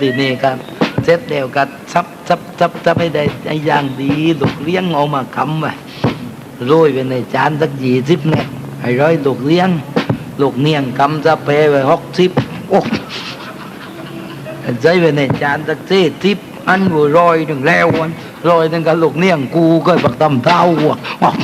ทีนี้ครับเสร็จแล้วก็ซับซับซับซับให้ได้ไอ้อย่างดีลูกเลี้ยงเอามาคำไว้โรยไปในจานสักยี่สิบเนี่ยให้ร้อยลูกเลี้ยงลูกเนียงคำจะเปไว้หกสิบโอ้ใส่ไปในจานสักสี่สิบอันวัวรอยหนึ่งแล้ววันรอยหนึ่งกับลูกเนียงกูก็ปักตำเท้าวัวอ้าว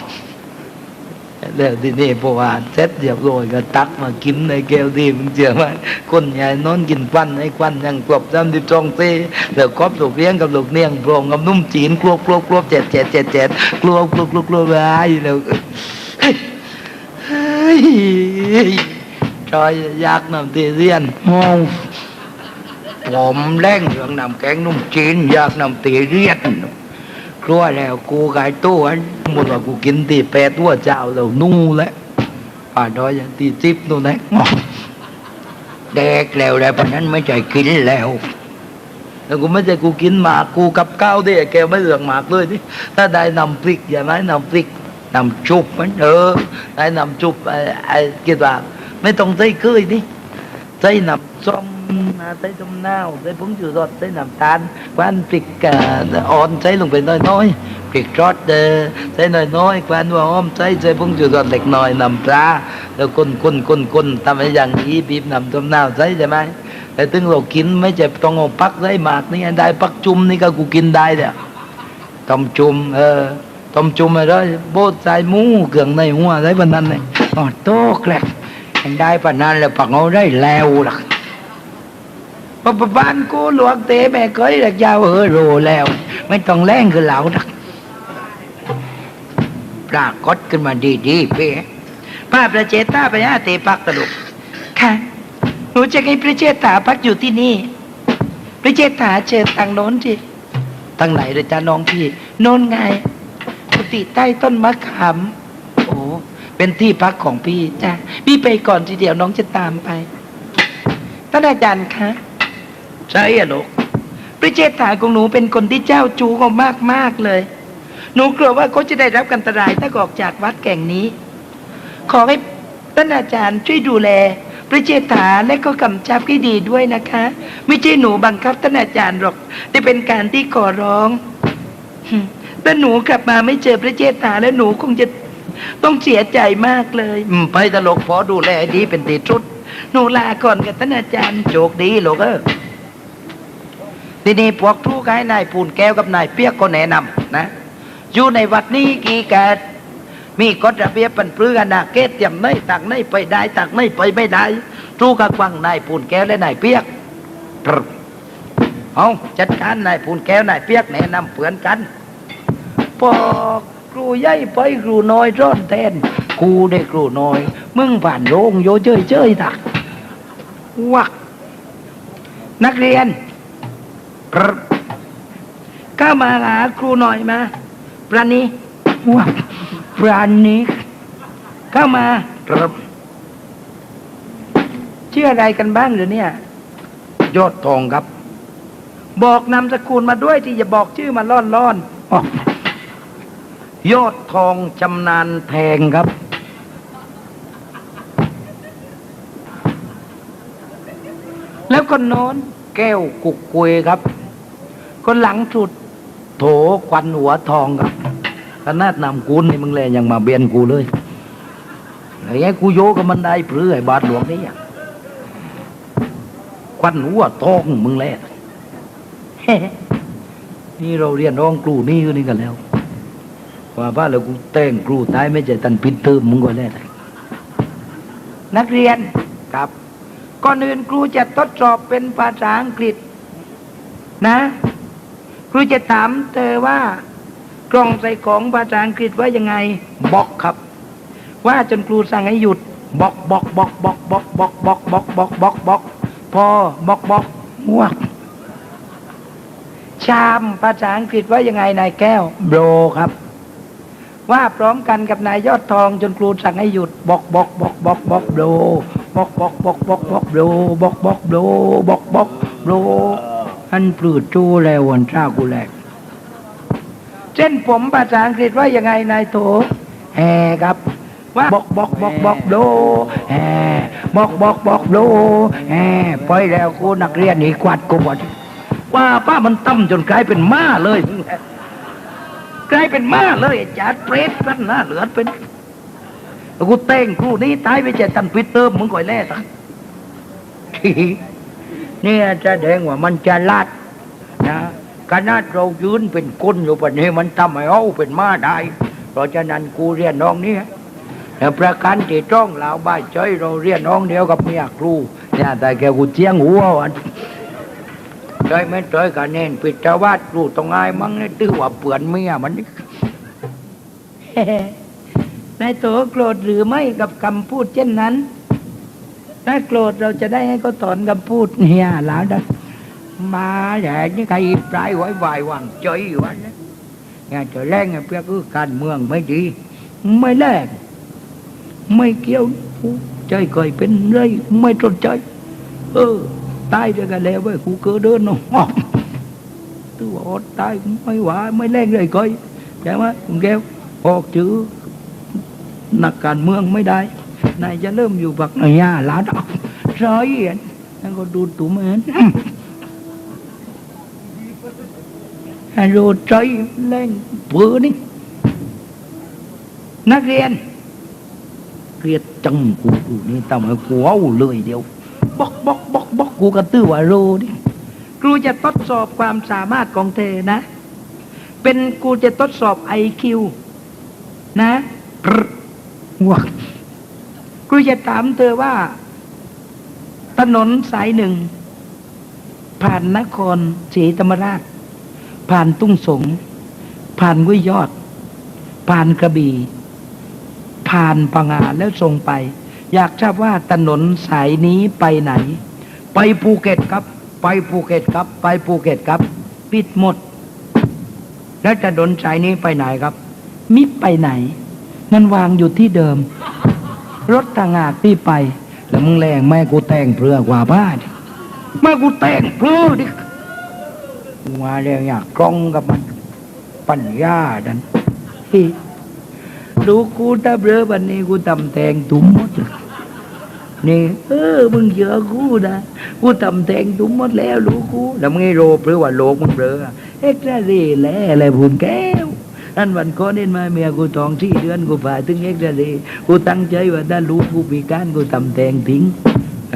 แล้วทีนี้พอว่าเสร็จเรียบร้อยก็ตักมากินในแก้วดีมึงเจอไหมคนใหญ่นอนกินควันไอ้ควันยังกรบจำดิบจองเต้แล้วครอบลูกเลี้ยงกับลูกเนียงโปร่งกับนุ่มจีนกลัวกลัวกลัวเจ็ดเจ็ดเจ็ดเจ็ดกลัวกลัวกลัวกลัวไปแล้วเฮ้ยเฮ้ยจอยอยากนำตีเรียนมองผมแรงเรื่องนำแกงนุ่มจีนอยากนำตีเรียน กลัวแล้วกูกายตู้อันหมดว่ากูกินตีแปดตัวเจ้าแล้วนู่แล้วป่าดอยอย่างตีจิบนู่นนะแดกแล้วแล้วปะนั้นไม่ใจกินแล้วแล้วกูไม่ใจกูกินหมากกูกับข้าวดิแกไม่เหลืองหมากเลยดิถ้าได้นำพริกอย่าไหมนำพริกนำจุบมันเออได้นำจุบไอ้ไอ้กิดว่าไม่ต้องใส่เกยดิใส่นำส้ มนะใส่ส้มนาวใส่ผงชูรสใส่น้ำตาลควันพริกอ่อ่อนใส่ลงไปน้อยๆพริกรสเด้อใส่น้อยๆควันหัวหอมใส่ใส่ผงชูรสเล็กน้อยน้ำปลาแล้วคนคนคนคนทำให้อย่างนี้บีบน้ำส้มนาวใส่ใช่ไหมแต่ถึงเรากินไม่ใช่ต้องเอาปักใส่หมากนี่ได้ปักจุ่มนี่ก็กูกินได้เนี่ยต้มจุ่มเออต้มจุ่มอะไรโบดใส่หมูเกลืองในหัวใส่ปนนั้นเลยอ๋อโตแกลกได้ปานนั้นแล้วปักเอาได้แล้วล่ะ ปะปะบ้านกูหลวงเตะแม่เคยดักยาวเออโรแล้ว ไม่ต้องแรงคือเหลาดักปรากฏขึ้นมาดีๆเป้ป้าประเจตาไปหาเตปักตลกค่ะหนูจะให้พระเจตาพักอยู่ที่นี่พระเจตาเชิญทางโน้นสิทางไหนเลยจ้าน้องพี่โน้นไงกุฏิใต้ต้นมะขามโอ้เป็นที่พักของพี่จ้ะพี่ไปก่อนทีเดียวน้องจะตามไปท่านอาจารย์คะ ใช่อะลูกพระเจษฐาของหนูเป็นคนที่เจ้าจูงมากมากๆเลย หนูกลัวว่าเขาจะได้รับอันตรายถ้าออกจากวัดแก่งนี้ ขอให้ท่านอาจารย์ช่วยดูแลพระเจษฐาและก็กำชับให้ดีด้วยนะคะ ไม่ใช่หนูบังคับท่านอาจารย์หรอก แต่เป็นการที่ขอร้องหึถ้าหนูกลับมาไม่เจอพระเจษฐาแล้วหนูคงจะต้องเสียใจมากเลยอืมไปตลกพอดูแลดีเป็นตีชุด หนูลาก่อนกับท่านอาจารย์โชคดีลูกเออ ทีนี้พวกผู้กายนายปูนแก้วกับนายเปียกก็แนะนำนะอยู่ในวัดนี้กี่แกดมีกฎระเบียบปันปรืออนาเกตเตรียมไม่ตักไม่ไปได้ตักไม่ไปไม่ได้ทูกกวังนายปูนแก้วและนายเปียกปรึบเอาจัดการนายปูนแก้วนายเปียกแนะนำเพื่อนกันพอครูใหญ่ไปครูน้อยร้อนแทนครูได้ครูน้อย มึงผ่านโรงโยเจยเจยตักวักนักเรียน ก็มาหาครูหน่อยมาปราณีวักปราณีเข้ามาปรึบชื่ออะไรกันบ้างหรือเนี่ย ยอดทองครับ บอกนามสกุลมาด้วยที่อย่าบอกชื่อมาล่อนล่อนๆอ๋อยอดทองชำนาญแทงครับ แล้วคนโน้นแก้วกุกกุยครับ คนหลังสุด โถควันหัวทองครับขนาดนำกูนี่มึงแลยังมาเบียนกูเลยไอ้ไงกูโยกับมันได้เพื่อไอ้บาทหลวงนี่ควันหัวทองมึงแลนี่เราเรียนร้องครูนี่ก็นี่กันแล้วว่าบ้านเรากูแต่งครูตายไม่ใช่ตันปิดเทอมมึงก็แล้วนักเรียนครับก่อนอื่นครูจะทดสอบเป็นภาษาอังกฤษ นะ ครูจะถามเธอว่ากล่องใส่ของภาษาอังกฤษว่ายังไงบอกครับ ว่าจนครูสั่งให้หยุดบอกบอกบอกบอกบอกบอกบอกบอกบอกบอกบอกพอบอกบอกมวกชามภาษาอังกฤษว่ายังไงนายแก้วโบรครับ ว่าพร้อมกันกับนายยอดทองจนครูสั่งให้หยุดบอกบอกบอกบอกบอกโบรบอกบอกบอกบอกบอกโบรบอกบอกโบรบอกบอกโบร อันปลืดจูแล้ววันเช้ากูแหลกเส้นผมภาษาอังกฤษว่ายังไงนายโถแฮครับ ว่าบอกบอกบอกบอกโดแหมบอกบอกบอกโดแหมไปแล้วกูนักเรียนนี่กวาดกูหมดว่าป้ามันตั้มจนกลายเป็นม้าเลยกลายเป็นม้าเลยไอ้จัดเปรตกันหน้าเหลือดเป็นแล้วกูเต้งครูนี้ตายไปเจ็ดตันปิดเติมมึงก่อยแล่สักเนี่ยจะแดงว่ามันจะลาดนะขนาดเรายืนเป็นก้นอยู่ปะนี้มันทำให้เอาเป็นมาได้ เพราะฉะนั้นกูเรียนน้องนี่แต่ประการที่ต้องเราบ้านใจเราเรียนน้องเดียวกับเมียครูเนี่ยแต่แกกูเจียงหัววันใจไม่ใจกันเน้นปิดจวาดครูตรงไงมั้งนี่ตื้อว่าเปื่อนเมียมันนี่นายโตโกรธหรือไม่กับคำพูดเช่นนั้น ถ้าโกรธเราจะได้ให้เขาถอนคำพูดเนี่ยแล้วนะมาแย่นี่ใครปลายไว้วายวางใจวันนะงานจะแรงเพื่อคือการเมืองไม่ดี ไม่แรงไม่เกี่ยวใจเคยเป็นไรไม่สนใจ เออตายด้วยกันแล้วเว้ยกูเกิดเดินเนาะตัวอดตายไม่ไหวไม่แรงเลยเคยใช่ไหมคุณแก้วออกจื้อนักการเมืองไม่ได้ นายจะเริ่มอยู่บักหน่อยาหลานเอาร้อยเอ็นนั่นก็ดูตุ้มเอ็นฮัลโหลใจเล่นปืนนี่นักเรียนเกลียดจังกูดูนี่ทำให้กูเอาเลยเดียวบอกบอกบอกบอกกูกระตื้อว่าโรนี่ครูจะทดสอบความสามารถของเธอนะ เป็นกูจะทดสอบไอคิวนะปรึ๊ดวัก รูจะถามเธอว่า ถนนสายหนึ่ง ผ่านนครศรีธรรมราช ผ่านตุ้งสง ผ่านกุ้ยยอด ผ่านกระบี่ ผ่านพังงาแล้วส่งไป อยากทราบว่าถนนสายนี้ไปไหน ไปภูเก็ตครับ ไปภูเก็ตครับ ไปภูเก็ตครับ ปิดหมด แล้วถนนสายนี้ไปไหนครับ มิไปไหน มันวางอยู่ที่เดิม รถทางอาที่ไป แล้วมึงแรงแม่กูแต่งเพื่อกว่าบ้านแม่กูแต่งเพื่อดิมาเรียงอยากกล้องกับมัน ปัญญาดันฮิดูกูตาเบลอวันนี้กูทำแต่งตุ้มหมดเลยนี่เออมึงเยอะกูนะกูทำแต่งตุ้มหมดแล้วรู้กูแล้วมึงไอ้โรเปลือว่าโลกมึงเบลอเอ็กซ์ตร้าเรย์แล่อะไรพูนแก้ว นั่นวันก่อนเห็นมาเมียกูท้องที่เดือนกูผ่าถึงเอ็กซ์เรย์กูตั้งใจว่าถ้าลูกกูพิการกูทำแตงทิ้ง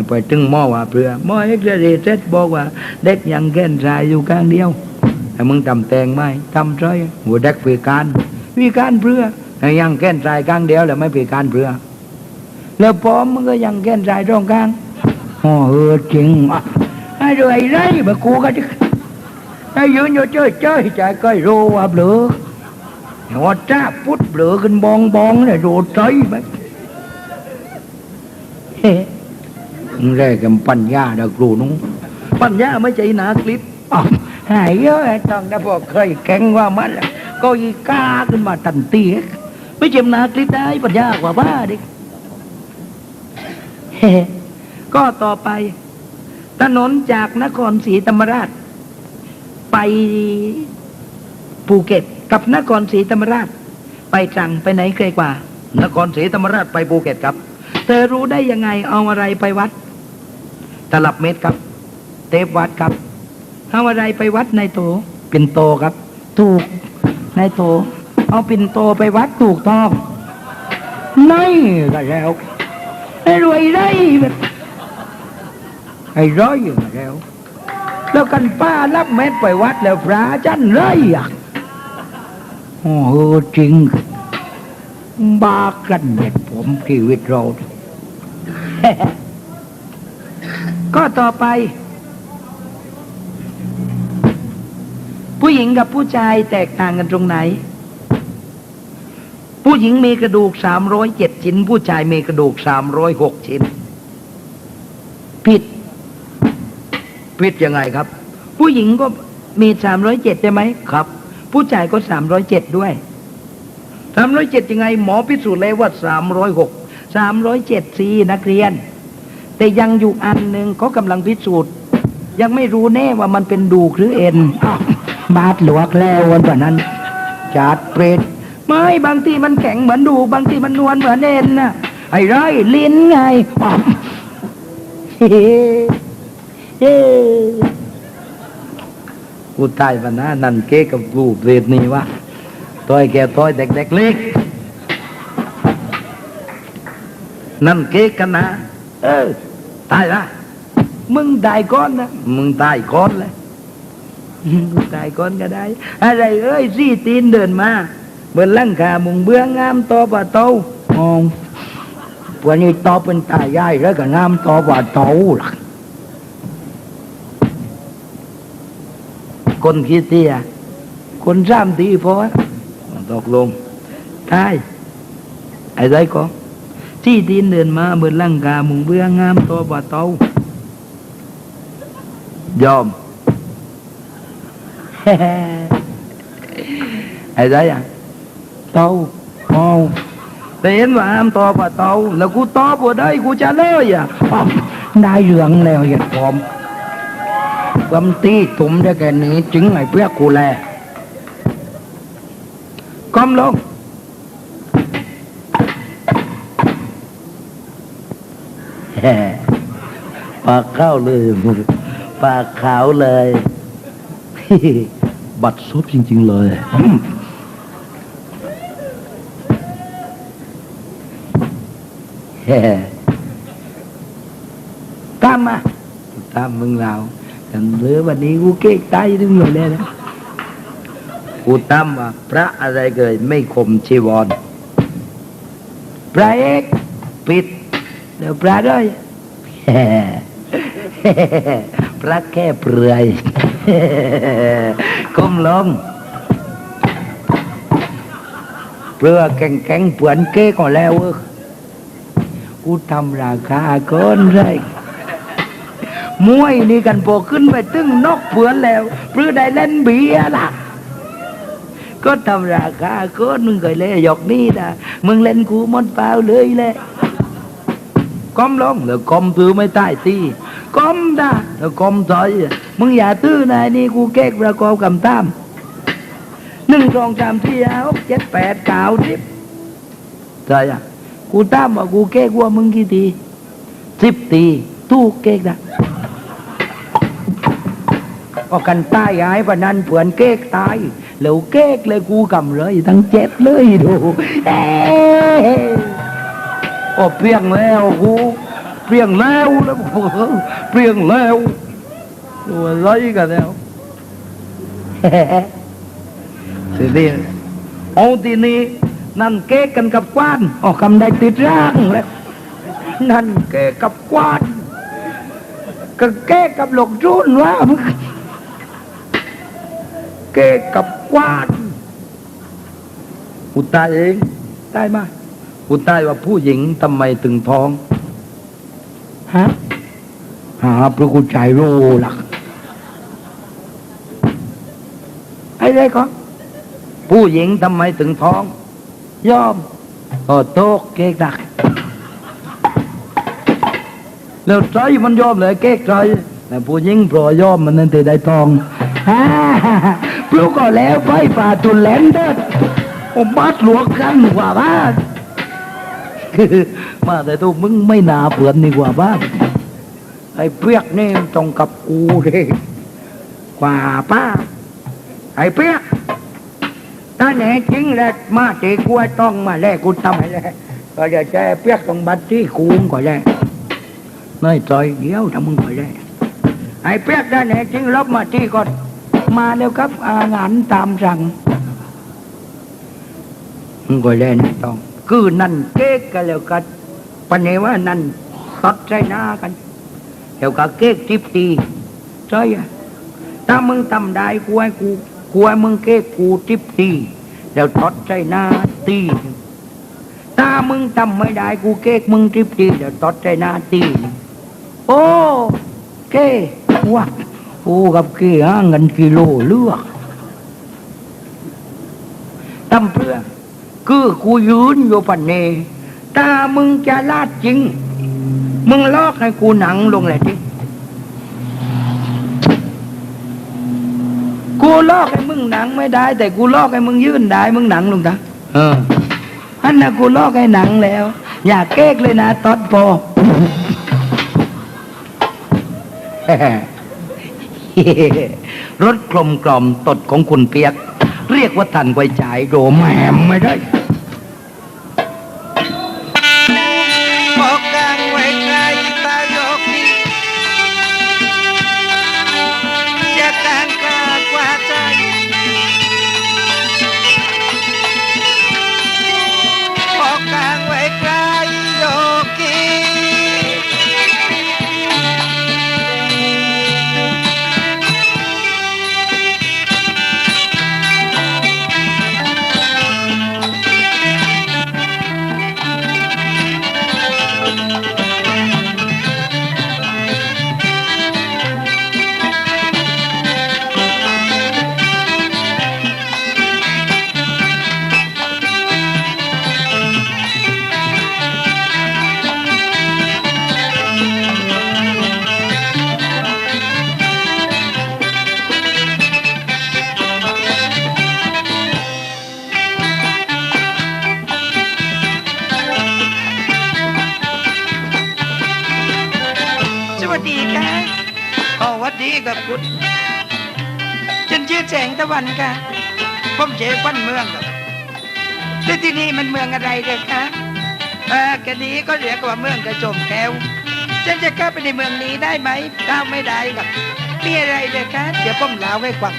ไปถึงหม้อว่าเปลือหม้อเอ็กซ์เรย์เสร็จบอกว่า เด็กยังแก้นชายอยู่ข้างเดียวแต่มึงทำแตงไหมทำใช่หัวเด็กพิการพิการเปลือแต่ยังแก้นชายข้างเดียวแล้วไม่พิการเปลือแล้วพอมมึงก็ยังแก้นชายตรงกลางอ๋อเออจริงอะไอ้ด้วยไรแบบกูก็จะไอ้ยืนอยู่เจ้ยเจ้ยใจก็รู้ว่าเปลือ หัวจ้าพุดเบลอขึ้นบองบองเลยโดดใจไปเฮ้มึงแรกกันปัญญาดากรูนุ้งปัญญาไม่ใช่หนาคลิปอ๋อหายเยอะไอ้ต้องได้บอกเคยแข่งว่ามันแหละก็อีกาขึ้นมาตันตีไม่เจ็บหนาคลิปได้ปัญญากว่าบ้าดิเฮ้ก็ต่อไป ถนนจากนครศรีธรรมราช ไปภูเก็ต กับนครศรีธรรมราช ไปตรังไปไหนไกลกว่า นครศรีธรรมราชไปภูเก็ตครับ เธอรู้ได้ยังไงเอาอะไรไปวัด ตลับเมตรครับ เทปวัดครับเอาอะไรไปวัดในโตปิ่นโตครับ ถูกในโต เอาปิ่นโตไปวัดถูกต้องนี่ก็แล้วไอ้รวยได้แบบไอ้ร้อยก็แล้ว แล้วกันป้ารับเม็ดไปวัดแล้วพระจันไรอะ อ้เออจริงบากันเด็ดผมชีวิตเรา ก็ต่อไป ผู้หญิงกับผู้ชายแตกต่างกันตรงไหน ผู้หญิงมีกระดูกสามร้อยเจ็ดชิ้น ผู้ชายมีกระดูกสามร้อยหกชิ้น ผิด ผิดยังไงครับ ผู้หญิงก็มีสามร้อยเจ็ดใช่ไหมครับ ผู้ชายก็สามร้อยเจ็ดด้วยสามร้อยเจ็ดยังไงหมอพิสูจน์แล้วว่าสามร้อยหกสามร้อยเจ็ดสี่นักเรียน แต่ยังอยู่อันหนึ่งเขากำลังพิสูจน์ ยังไม่รู้แน่ว่ามันเป็นดูกหรือเอ็นอ้าวบาดหลวกแล้ววันวันนั้นจาดเปรตไม่บางทีมันแข็งเหมือนดูบางทีมันนวลเหมือนเอ็นน่ะไอ้ไรลิ้นไงอ๋อเฮ้เฮ้ กูตายวันนะนั่นเก๊กับกูเปรตนี่วะต้อยแกต้อยเด็กๆเล็กนั่นเก๊กกันนะ เออ ตายละมึงตายก้อนนะมึงตายก่อนเลยกูตายก้อนก็ได้ อะไร เอ้ยซี่ตีนเดินมาเบิ่นลังคามุงเบื้องงามตอปะเตาอ๋อวันนี้ตอเป็นตายายแล้วก็งามตอปะเตาล่ะ คนขี้เตี้ยคนสามตีพอตกลงตายไอ้ไรก็ซี่ตีนเดินมาเบิ่นลังคามุงเบื้องงามตอปะเตายอมไอ้ไรอะเตาอ๋อแต่เห็นว่าห้ามตอบว่าเตาแล้วกูตอบว่าได้กูจะเลยอะอ๋อได้เหลืองแล้วอย่าพร้อม ความตีตุ่มได้แค่นี้จึงไอ้เพื่อกูแลก้มลงแหมปากเข้าเลยปากขาวเลย บัดซบจริง ๆ เลยแฮ่ตามมาตามมึงเรา กันเหลือวันนี้กูเก๊กตายถึงเลยเลยนะกูตามว่าพระอะไรเกิดไม่คมชีวร พระเอกปิด เดี๋ยวพระด้วยแฮ่พระแค่เปลือยก้มลงเปลือแก่งแก่งๆเปือนเก้ก่อนแล้วเว้ยกูทำราคาเกินเลย มวยนี่กันโปขึ้นไปตึ้งนกเปือนแล้วเพื่อได้เล่นเบียร์ล่ะ ก็ทำราคากินมึงเคยเล่หยอกนี่นะมึงเล่นกูมดเปล่าเลยแหละก้มลงแล้วก้มตื้อไม่ใต้ตีก้มด่าแล้วก้มถอยมึงอย่าตื้อนายนี่กูเก๊กประกอบกำตามหนึ่งสองสามสี่ห้าหกเจ็ดแปดเก้าสิบใช่อะกูตามว่ากูเก๊กว่ามึงกี่ทีสิบตีตู้เก๊กนะ ก็กันตายหายปะนันเผื่อนเก๊กตายแล้วเก๊กเลยกูกำเลยทั้งเจ็ดเลยดูเอ้ยโอ้เปรียงแล้วกูเปรียงแล้วแล้วเปรียงแล้วตัวไรกันแล้วสิเดียเอาทีนี้นั่นเก๊กกันกับกวานออกคำได้ติดร่างแล้วนั่นแกกับกวาดก็แกกับหลกรุ่นว่ามึง แกกับกวาดกูตายเองได้มากูตายว่าผู้หญิงทำไมถึงท้องฮะหาพระกุใจโรหลักไอ้ไรก็ผู้หญิงทำไมถึงท้อง ยอมเออโตกเก๊กดัก แล้วใจมันยอมเลยเก๊กใจแต่ผู้หญิงปล่อยยอมมันนั่นแต่ได้ทองฮ่า พลูกก็แล้วไปฝ่าตุนแลมเด้อโอ้บัดหลวงกันกว่าบ้านมาแต่ตัวมึงไม่นาเผื่อนดีกว่าบ้านไอ้เปียกนี่ตรงกับกูเลยกว่าป้า ไอ้เปียกถ้าแน่จริงแล้วมาเจกูไอ้ต้องมาแลกกูทำให้แล้วก็เดี๋ยวแกเปียกต้องบัตรที่กูก่อนแล้วน้อยใจเดียวถ้ามึงก่อนแล้วไอ้เปียกถ้าแน่จริงรับมาที่ก่อน มาแล้วครับ อางานตามสั่งมึงก่อนแล้วนะต้อง คือนั่นเก๊กกันแล้วกันปัญญาว่านั่นตัดใจหน้ากันเดี๋ยวก็เก๊กทิพตีใช่อะถ้ามึงทำได้กูให้กูกูให้มึงเก้กูทิปตีแล้วทอดใจหน้าตีถ้ามึงทำไม่ได้กูเก้มึงทิปตีแล้วทอดใจหน้าตีโอ้เก้วัด กูกับเก้ห่างกันกิโลเลือกทำเพื่อคือกูยืนอยู่ปันเนถ้ามึงจะลาดจริง มึงลอกให้กูหนังลงเลยทีกูลอกให้มึงหนังไม่ได้ แต่กูลอกให้มึงยื่นได้ มึงหนังลงตาเเอออันน่ะกูลอกให้หนังแล้ว อยากเก๊กเลยนะตอดพอ รถกลมกล่อมตดของคุณเปียก เรียกว่าทันไวจ่ายโดแหมมไม่ได้ ดฉันชื่อแสงตะวันค่ะผมเจควันเมืองครับแล้วที่นี่มันเมืองอะไรเด็กคะเออกันนี้ก็เรียกว่าเมืองกระจมแก้วฉันจะเข้าไปในเมืองนี้ได้ไหมเข้าไม่ได้ครับมีอะไรเด็กคะเดี๋ยวผมเล่าให้ฟัง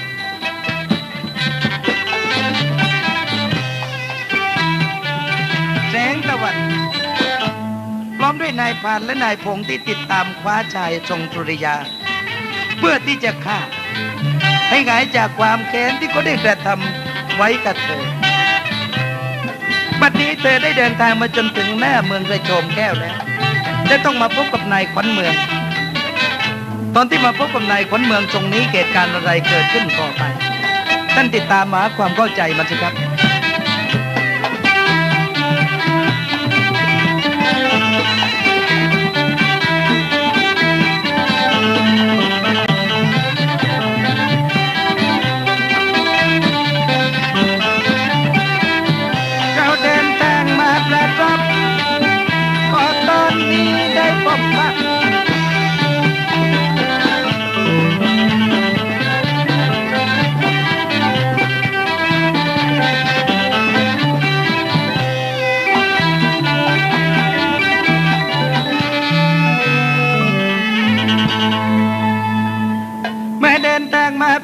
แสงตะวันพร้อมด้วยนายพรานและนายพงที่ติดตามคว้าชายทรงสุริยา เพื่อที่จะฆ่า ให้หายจากความแค้นที่เขาได้กระทำไว้กับเธอ บัดนี้เธอได้เดินทางมาจนถึงหน้าเมืองกระโจมแก้วแล้วและต้องมาพบกับนายขวัญเมือง ตอนที่มาพบกับนายขวัญเมืองตรงนี้เหตุการณ์อะไรเกิดขึ้นต่อไป ท่านติดตามมาหาความเข้าใจมันสิครับ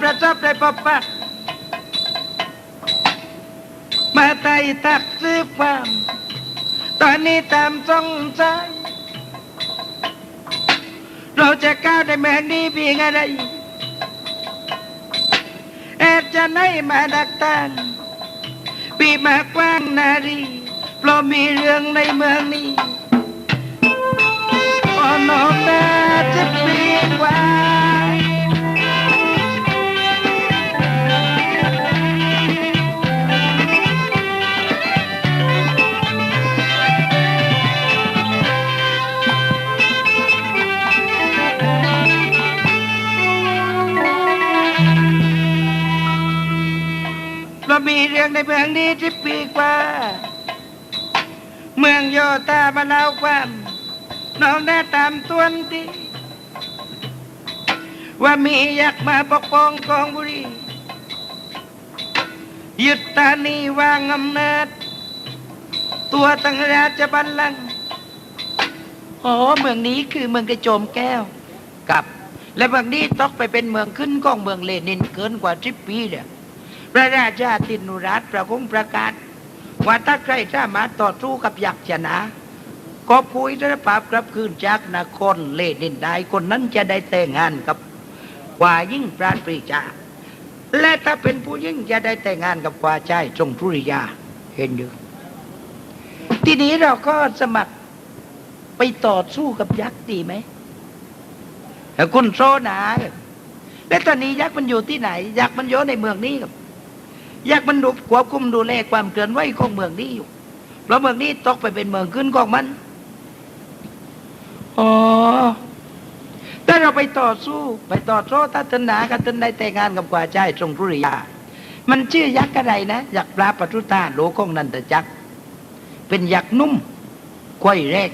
ประทับได้พบปะมาไต่ตักซื้อความ ตอนนี้ตามสงสัยเราจะก้าวในเมืองนี้เพียงอะไรแอดจะไหนมาดักตันปีมากว้างนารีเพราะมีเรื่องในเมืองนี้พอนอกตาจะปีกว่า มีเรื่องในเมืองนี้ที่ปีกว่า เมืองโยธามาเล่าความน้องแน่ตามตวนที่ว่ามียักษ์มาปกป้องกองบุรียึดตานีวางอำนาจ ตัวตั้งราชบัลลังก์อ๋อเมืองนี้คือเมืองกระโจมแก้วกับ และเมืองนี้ต้องไปเป็นเมืองขึ้นของเมืองเลนินเกินกว่าสิบปีเนี่ย พระราชาตินุรัตประคงประกาศ ว่าถ้าใครสามารถต่อสู้กับยักษ์ชนะ ก็ผู้อิสราพกลับคืนจากนครเลนินได้คนนั้นจะได้แต่งงานกับกว่ายิ่งปราณปรีชาและถ้าเป็นผู้ยิ่งจะได้แต่งงานกับกว่าชายทรงทุริยาเห็นอยู่ทีนี้เราก็สมัครไปต่อสู้กับยักษ์ดีไหมแต่คุณโซนาแล้วตอนนี้ยักษ์มันอยู่ที่ไหน ยักษ์มันอยู่ในเมืองนี้ครับ อยากมันดูควบคุมดูแลความเคลื่อนไหวของเมืองนี้อยู่ เพราะเมืองนี้ตกไปเป็นเมืองขึ้นของมัน อ๋อถ้าเราไปต่อสู้ ไปต่อสู้ทัศนากันจนได้แต่งงานกับกว่าใจทรงทุริยา มันชื่อยักษ์อะไรนะ ยักษ์ปลาปทุตาโลกองนันตจักร เป็นยักษ์นุ่มก้อยแรง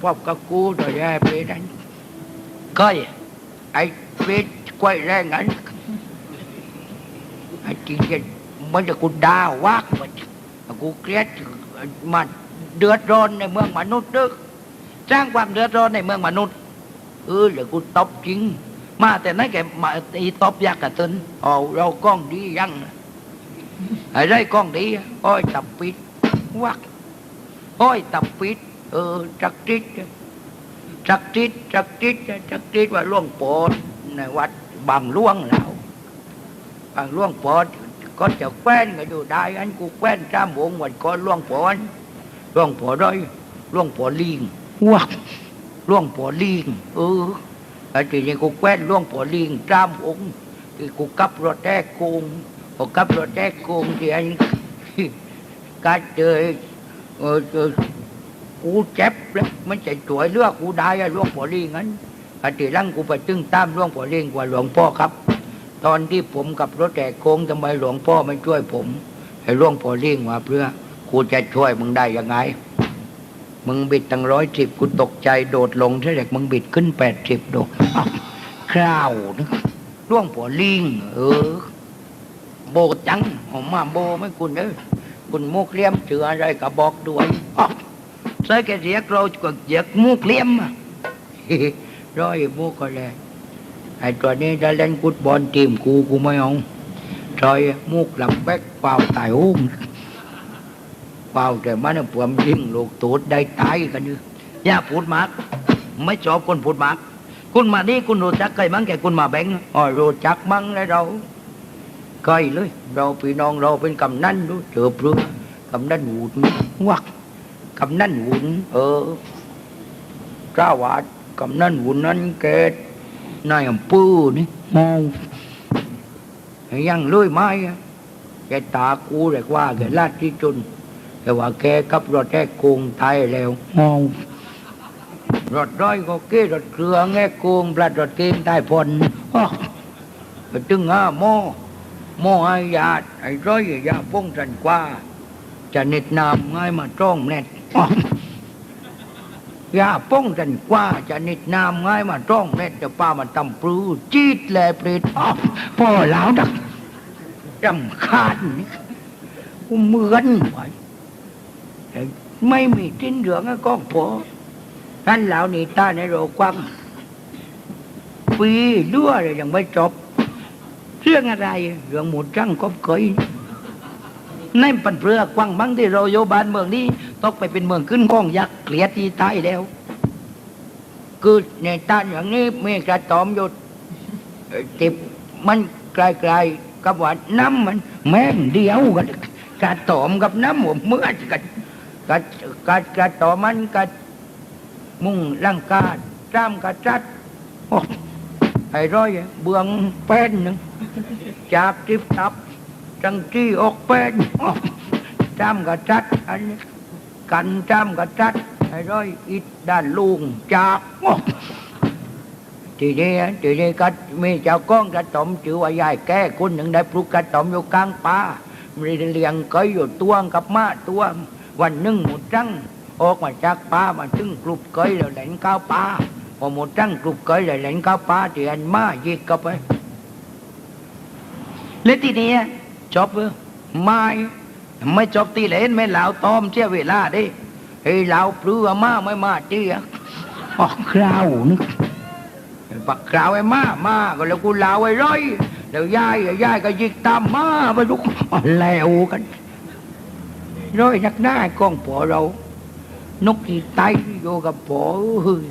พบกับกูโดยแย่ไปนั้นก้อยไอ้เวทกล้วยแรงนั้น จริงจะมันจะกูด่าวักมันกูเกลียดมันเดือดร้อนในเมืองมนุษย์ดึกสร้างความเดือดร้อนในเมืองมนุษย์ เออเดี๋ยวกูตบจริง มาแต่นั้นแกมาตีตบยักกับตนเอาเรากล้องดียังไอ้ไรกล้องดีอ้อยตับปิดวักอ้อยตับปิดเออจักจิตจักจิตจักจิตจักจิตว่าล่วงโปอดในวัดบางล่วงแล้วง หล่วงโปอดก็จะแคว้นก็อยู่ได้อันกูแคว้นจ้ามวงวันก็หล่วงโปอดหล่วงโปอด้อยหล่วงโปอลิงวักหล่วงโปอลิงเออไอ้ทีนี้กูแคว้นหล่วงโปอลิงจ้ามวงที่กูกับรถแท้โกงกูกับรถแท้โกงที่อันการเจอเออเจอกูเจ็บแล้วมันจะช่วยเลือกกูได้อะหลวงพ่อลิงงั้นปฏิรังกูไปตึงตามหลวงพ่อลิงกว่าหลวงพ่อครับ ตอนที่ผมกับรถแตกโค้งทำไมหลวงพ่อไม่ช่วยผมให้หลวงพ่อลิงว่าเพื่อกูจะช่วยมึงได้ยังไง มึงบิดตั้งร้อยสิบกูตกใจโดดลงใช่ไหมมึงบิดขึ้นแปดสิบโดดอ้คราวนึกหลวงพ่อลิงเออ โบจังออกมาโบไม่คุณเอ้ยคุณมุกเลี้ยมเชื่ออะไรก็บอกด้วยใส่แกเรียกเราก็เรียกมุกเลี้ยมอะร้อยมุกก็เลย ไอ้ตัวนี้จะเล่นฟุตบอลทีมกูกูไม่เอาซอยมุกหลังแบกเปล่าตายอุ้มเปล่าแต่มันเปลือมยิ่งลูกตูดได้ตายกันอยู่อย่าพูดมากไม่ชอบคนพูดมากคุณมานี่คุณรู้จักใครมั้งแกคุณมาแบงค์อ๋อรู้จักมั่งเลยเราเคยเลย เราพี่น้องเราเป็นกำนันดูเจอเพื่อกำนันหุ่นวักกำนันหุ่นเออเจ้าวาดกำนันหุ่นนั้นแก นายอำเภอนี่เมายังเลื่อยไม้อะแกตากูเรียกว่าแกลาดที่จนแต่ว่าแกขับรถแท้โกงตายแล้วเมารถร้อยก็เก้รถเครื่องแง่โกงปลัดรถเกมตายพนอ้อไปตึงห้าโมโมไอ้ยาดไอ้ร้อยยาป้องกันกว่า จะเน็ดนามง่ายมาจ้องเน็ดอ้อ ยาป้องกันกว่าจะน็ดนามง่ายมาจ้องเน็ดจะป้ามันตำปลือจีดแลเปรตอ้อพ่อแล้วดักรำคาญนี่กูเหมือนไว้ไม่มีทิ้นเหลืองก็พอท่านเหล่านี้ตาในโรกวังปีด้วยเลยยังไม่จบ เรื่องอะไรเรื่องหมูจังกบเกยในปันเปลือกว้างบังที่เราโยบานเมืองนี้ ตกไปเป็นเมืองขึ้นกองยักษ์เกลียดที่ตายแล้ว คือในตานอย่างนี้มีกระตอมอยู่เอ่อติบมันไกลๆกับว่าน้ำมันแม่งเดียวกันกระตอมกับน้ำผมเมื่อกันกระกระกระตอมมันกระมุ่งร่างกาจ้ามกระจัดโอ้ไอ้ร้อยเบืองแป้นหนึ่งจับจิบตับจังจี้ออกแป้นจ้ามกระจัดอันนี้ กันจ้ามกระจัดไอ้ร้อยอิดด้านลุงจากทีนี้ทีนี้ก็มีเจ้าก้องกระตอมชื่อว่ายายแก้คนหนึ่งได้ปลูกกระตอมอยู่กลางป่าม่ได้เลี้ยงเคยอยู่ตัวกับมาตัววันหนึ่งหมดจังออกมาจากป่ามาถึงกลุ่มเคยแล้วเล่นข้าวป่าพอหมดจังกลุ่มเคยแล้วเล่นข้าวป่าที่อันม้ายิกเข้าไปและทีนี้จบเออไม้ ไม่จบตีเลนไม่เหลาตอมเชี่ยเวลาดิไอ้เราปลือม้าไม่มาเตี้ยออกคราวนึกปักคราวไอ้ม้ามาก็แล้วกูลาวไอ้ร้อยแล้วยายยายก็ยิกตามม้าไปลุกแล้วกันร้อยนักหน้ากล้องผัวเรา นกที่ไตอยู่กับผัวเฮ้ย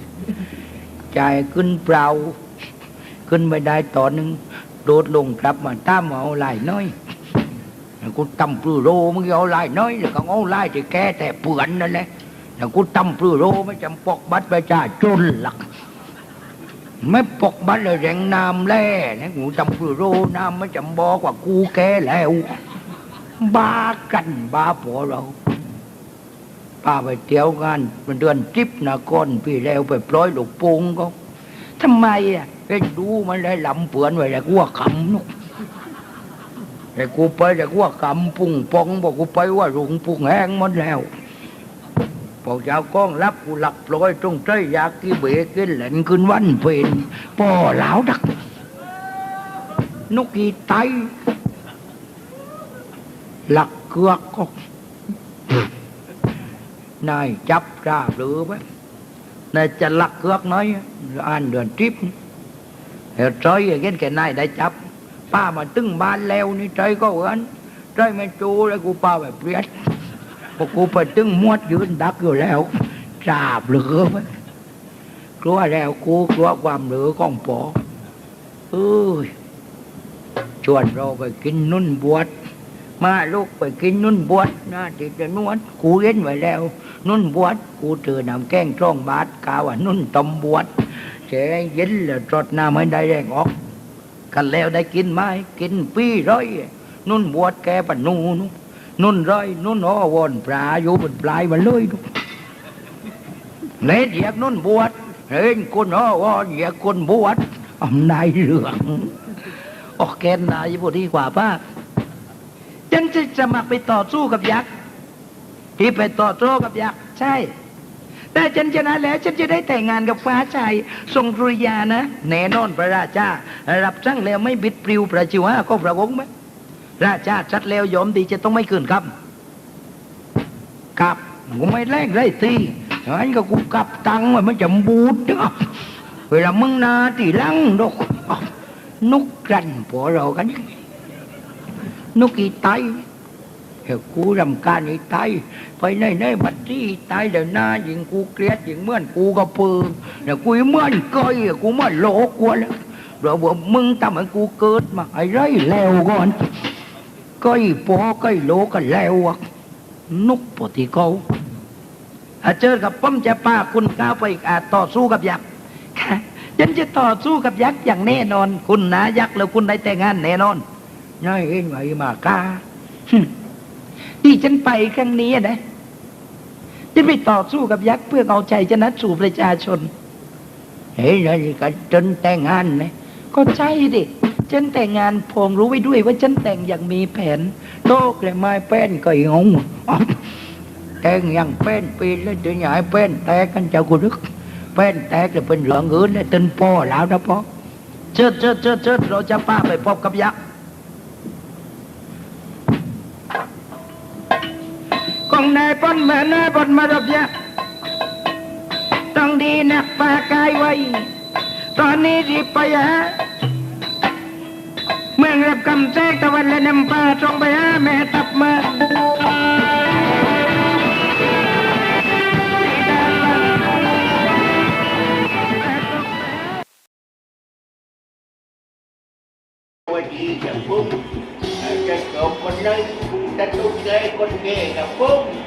ใจายขึ้นเปล่า ขึ้นไม่ได้ต่อนหนึ่งโดดลงกลับมาตามเอาหลายน้อยแล้ว กูตำปลือโรมึงเอาลายน้อยแล้วก็เอาลายที่แกแต่เปื่อนนั่นแหละแล้วกูตำปลือโรไม่จำปอกบัตรประชาชนหลัก ไม่ปกบัตรเลยแรงน้ำแร่นะกูจำปลือโรน้ำไม่จำบอกว่ากูแกแล้วบ้ากันบ้าผัวเราป้าไปเที่ยวงานเป็นเดือนจิบนะก้อนพี่แล้วไปปล่อยหลูกปงก็ทำไมอะเห็นดูมันได้ลำเปือนไว้แล้วกูว่าขำนุก แต่กูไปแต่กูว่ากำปุ่งปองบอกกูไปว่ารุงปุ่งแห้งหมดแล้วพอเจ้ากล้องรับกูหลับลอยตรงใจอยากกิเบกินเหลนขึ้นวันเป็นป่อเหลาวดัก นกอีไตหลักเกือกก็นายจับราหรือไหมนายจะหลักเกือกน้อยอ่านเดือนทิพย์เฮ้ยใจอย่างเงี้ยแกนายได้จับ ป้ามาตึงบ้านแล้วนี่ใจก็เหมือนใจไม่จูแล้วกูป้าแบบเปลี่ยนพอกูไปตึงมวดยืนดักอยู่แล้วจาบเหลือไหมกลัวแล้วกูกลัวความเหลือของปอเอ้ยชวนเราไปกินนุ่นบวชมาลูกไปกินนุ่นบวชนะติดจะนวดกูเย็นไว้แล้ว นุ่นบวชกูเจอนำแกงช่องบาทกาว่านุ่นตำบวชเจ๊เย็นแล้วจดหน้าไม่ได้แรงออก กันแล้วได้กินไหมกินปีร้อยนุ่นบวชแกปะนูนุนุ่นร้อยนุ่นอ้อวอนปลาอยู่บนปลายมันเลยนุเลดเหยียกนุ่นบวชเห็นคนอ้อวอนเหยียกคนบวชอำนายเหลืองออกแกนนายพูดดีกว่าป้าฉันจะสมัครไปต่อสู้กับยักษ์ที่ไปต่อสู้กับยักษ์ใช่ แต่ฉันชนะแล้วฉันจะได้แต่งงานกับฟ้าชายทรงสุริยานะแน่นอนพระราชารับสั่งแล้วไม่บิดปลิวประชิวะก็พระองค์ไหมราชาชัดแล้วยอมดีจะต้องไม่คืนคำกลับกูไม่แลกได้ทีงั้นก็กูกลับตังค์ไมันจะบูดเด้อเวลามึงนาตีลังดอกนุกรันพวเรากันนุกอีไต เฮ้ยกูรำคาญอีไตไปในในบัดที่อีไตเดี๋ยวหน้ายิงกูเกลียดยิงเมื่อนกูกับปืนเดี๋ยวกูเมื่อนก้อยกูเหมื่อนโลกกูแล้วเราบอกมึงทำให้กูเกิดมาไอ้ไรแล้วก่อนก้อยปอก้อยโลกันแล้วอะนุกปฏิเขาอาเจอกับป้อมจะป้าคุณก้าวไปอีกอาต่อสู้กับยักษ์ฉันจะต่อสู้กับยักษ์อย่างแน่นอน คุณนะยักษ์แล้วคุณได้แต่งงานแน่นอนน้อยเอ็นไหวมากา ที่ฉันไปครั้งนี้นะจะไปต่อสู้กับยักษ์เพื่อเอาใจชนะสู่ประชาชน เฮ้ยนี่กันจนแต่งงานนะก็ใช่ดิฉันแต่งงานพงรู้ไว้ด้วยว่าฉันแต่งอย่างมีแผนโลกเลยไม้แป้นก็อีงงอ๋อแต่งอย่างแป้นปีนแล้วจะใหญ่แป้นแตกกันเจ้ากุลึกแป้นแตกจะเป็นเหลืองอื่นเลยตึนพ่อแล้วนะพ่อเชิดเชิดเชิดเชิดเราจะป้าไปพบกับยักษ์ กองนายปนมานาปนมารบยักษ์ต้องดีนักปากายไว้ ตอนนี้รีบไปหาเมืองรับคำแทรกตะวันและนำปลาตรงไปหาแม่ตับมาวันดีกับปุ้งจะจบคนเลยจะตุ้งใจคนเก่กับปุ้งกับปุ้ง